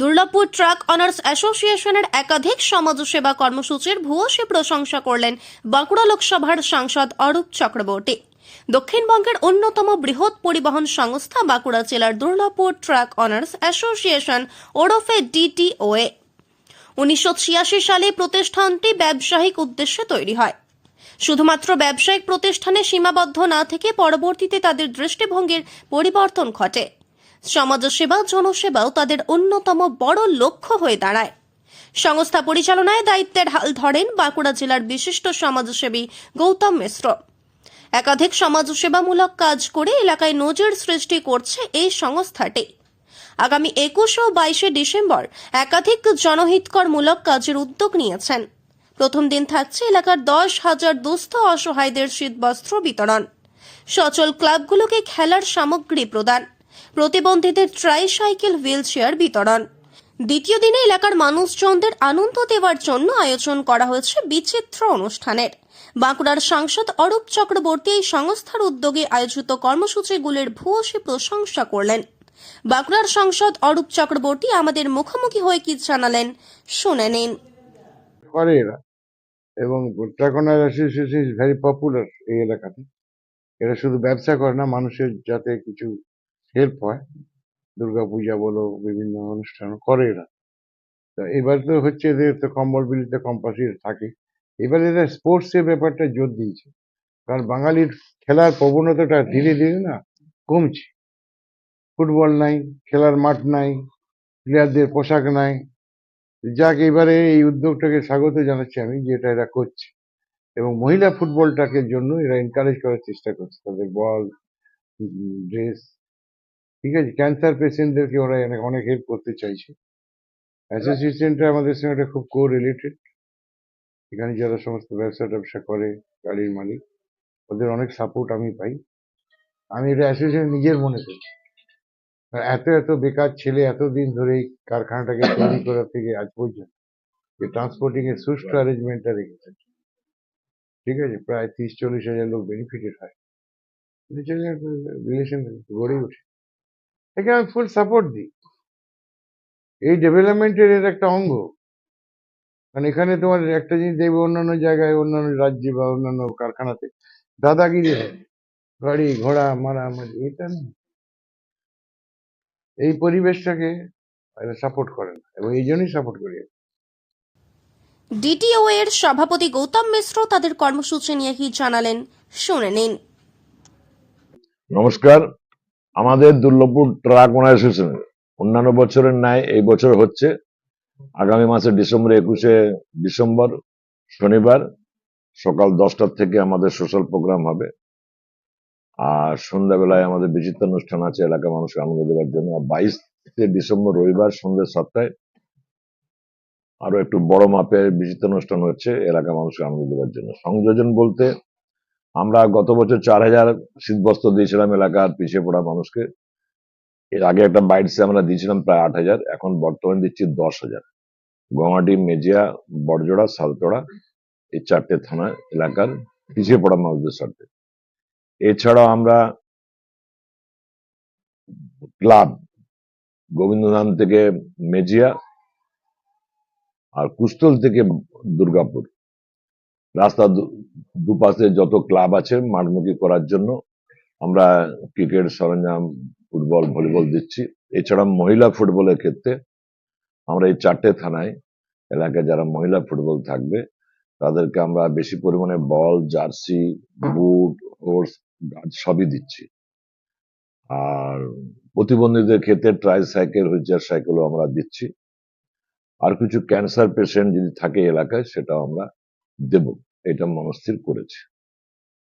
Durlabhpur truck honours অ্যাসোসিয়েশনের একাধিক সমাজসেবা কর্মসূচির ভূয়সী প্রশংসা করলেন বাঁকুড়া লোকসভার সাংসদ অরূপ চক্রবর্তী। দক্ষিণবঙ্গের অন্যতম বৃহৎ পরিবহন সংস্থা বাঁকুড়া জেলার দুর্লভপুর ট্রাক অনার্স অ্যাসোসিয়েশন ওরফে ডিটিওএ। উনিশশো ছিয়াশি সালে প্রতিষ্ঠানটি ব্যবসায়িক উদ্দেশ্যে তৈরি হয়। শুধুমাত্র ব্যবসায়িক প্রতিষ্ঠানে সীমাবদ্ধ না থেকে পরবর্তীতে তাদের দৃষ্টিভঙ্গির পরিবর্তন ঘটে। সমাজসেবা, জনসেবাও তাদের অন্যতম বড় লক্ষ্য হয়ে দাঁড়ায়। সংস্থা পরিচালনায় দায়িত্বের হাল ধরেন বাঁকুড়া জেলার বিশিষ্ট সমাজসেবী গৌতম মিশ্র। একাধিক সমাজসেবামূলক কাজ করে এলাকায় নজির সৃষ্টি করছে এই সংস্থাটি। আগামী একুশ ও বাইশে ডিসেম্বর একাধিক জনহিতকরমূলক কাজের উদ্যোগ নিয়েছেন। প্রথম দিন থাকছে এলাকার দশ হাজার দুস্থ অসহায়দের শীতবস্ত্র বিতরণ। সচল ক্লাবগুলোকে খেলার সামগ্রী প্রদান। প্রতিবন্ধীদের ট্রাইসাইকেল হুইল চেয়ার বিতরণ। দ্বিতীয় দিনে এলাকার মানুষজনদের আনন্দ দেওয়ার জন্য আয়োজন করা হয়েছে বিচিত্র অনুষ্ঠানের। বাঁকুড়ার সাংসদ অরূপ চক্রবর্তী এই সংস্থার উদ্যোগে আয়োজিত কর্মসূচিগুলির ভূয়সী প্রশংসা করলেন। বাঁকুড়ার সাংসদ অরূপ চক্রবর্তী আমাদের মুখোমুখি হয়ে কি জানালেন, শুনে নিন। করে এরা, এবং অ্যাসোসিয়েশন ইজ ভেরি পপুলার এই এলাকাতে। এরা শুধু ব্যবসা করে না, মানুষের যাতে কিছু হেল্প হয় দুর্গা পূজা বলো, বিভিন্ন অনুষ্ঠান করে এরা। তা এবার তো হচ্ছে এদের তো কম্বল বিলিতে কম্পালসারি থাকে। এবার এরা স্পোর্টস এর ব্যাপারটা জোর দিয়েছে। কারণ বাঙালির খেলার প্রবণতাটা ধীরে ধীরে না কমছে। ফুটবল নাই, খেলার মাঠ নাই, প্লেয়ারদের পোশাক নাই। যাক, এবারে এই উদ্যোগটাকে স্বাগত জানাচ্ছি আমি যে এটা এরা করছে। এবং মহিলা ফুটবলটাকে জন্য এরা এনকারেজ করার চেষ্টা করছে। তাদের বল ড্রেস ঠিক আছে? ক্যান্সার পেশেন্টদেরকে ওরা অনেক হেল্প করতে চাইছে। অ্যাসোসিয়েশনটা আমাদের সঙ্গে এটা খুব কো রিলেটেড এখানে যারা সমস্ত ব্যবসা ট্যাবসা করে, গাড়ির মালিক, ওদের অনেক সাপোর্ট আমি পাই। আমি এটা অ্যাসোসিয়েশন নিজের মনে করি। এত এত বেকার ছেলে এতদিন ধরে এই কারখানাটাকে তৈরি করার থেকে আজ পর্যন্ত যে ট্রান্সপোর্টিং এর সুষ্ঠু অ্যারেঞ্জমেন্টটা রেখেছে। ঠিক আছে? প্রায় তিরিশ, চল্লিশ হাজার লোক বেনিফিটেড হয়। রিলেশন গড়ে ওঠে একে আমি ফুল সাপোর্ট দিই। এই ডেভেলপমেন্টের এর একটা অঙ্গ। কারণ এখানে তোমার একটা জিনিস দেখবে অন্যান্য জায়গায় অন্যান্য রাজ্যে বা অন্যান্য কারখানাতে। দাদাগিরি হয়। গাড়ি ঘোড়া মারামারি এটা না। এই পরিবেশটাকে সাপোর্ট করে না এবং এই জন্যই সাপোর্ট করি। ডিটিও এর সভাপতি গৌতম মিশ্র তাদের কর্মসূচি নিয়ে কি জানালেন? শুনে নিন। নমস্কার। আমাদের দুর্লভপুর ট্রাক ওনার অ্যাসোসিয়েশন অন্যান্য বছরের ন্যায় এই বছর হচ্ছে। আগামী মাসে ডিসেম্বর একুশে ডিসেম্বর, শনিবার, সকাল দশটার থেকে আমাদের সোশ্যাল প্রোগ্রাম হবে। আর সন্ধ্যাবেলায় আমাদের বিচিত্র অনুষ্ঠান আছে এলাকার মানুষকে আনন্দ দেওয়ার জন্য। আর বাইশে ডিসেম্বর রবিবার সন্ধ্যে সাতটায় আরও একটু বড় মাপের বিচিত্র অনুষ্ঠান হচ্ছে এলাকার মানুষকে আনন্দ দেওয়ার জন্য। সংযোজন বলতে আমরা গত বছর চার হাজার শীতবস্ত্র দিয়েছিলাম এলাকার পিছিয়ে পড়া মানুষকে। এর আগে একটা বাইটসে আমরা দিয়েছিলাম প্রায় আট হাজার, এখন বর্তমানে দিচ্ছি দশ হাজার। গঙ্গাটি মেজিয়া, বড়জোড়া, সালতোড়া, এই চারটে থানা এলাকার পিছিয়ে পড়া মানুষদের স্বার্থে এছাড়াও আমরা ক্লাব গোবিন্দধাম থেকে মেজিয়া আর কুস্তল থেকে দুর্গাপুর। রাস্তা দুপাশে যত ক্লাব আছে মাঠমুখী করার জন্য আমরা ক্রিকেট সরঞ্জাম ফুটবল ভলিবল দিচ্ছি। এছাড়া মহিলা ফুটবলের ক্ষেত্রে আমরা এই চারটে থানায় এলাকায় যারা মহিলা ফুটবল থাকবে তাদেরকে আমরা বেশি পরিমাণে বল জার্সি বুট হোর্স গার্ড সবই দিচ্ছি। আর প্রতিবন্ধীদের ক্ষেত্রে ট্রাই সাইকেল হুইল চেয়ার সাইকেলও আমরা দিচ্ছি। আর কিছু ক্যান্সার পেশেন্ট যদি থাকে এলাকায় সেটাও আমরা দেব এটা মনস্থির করেছি।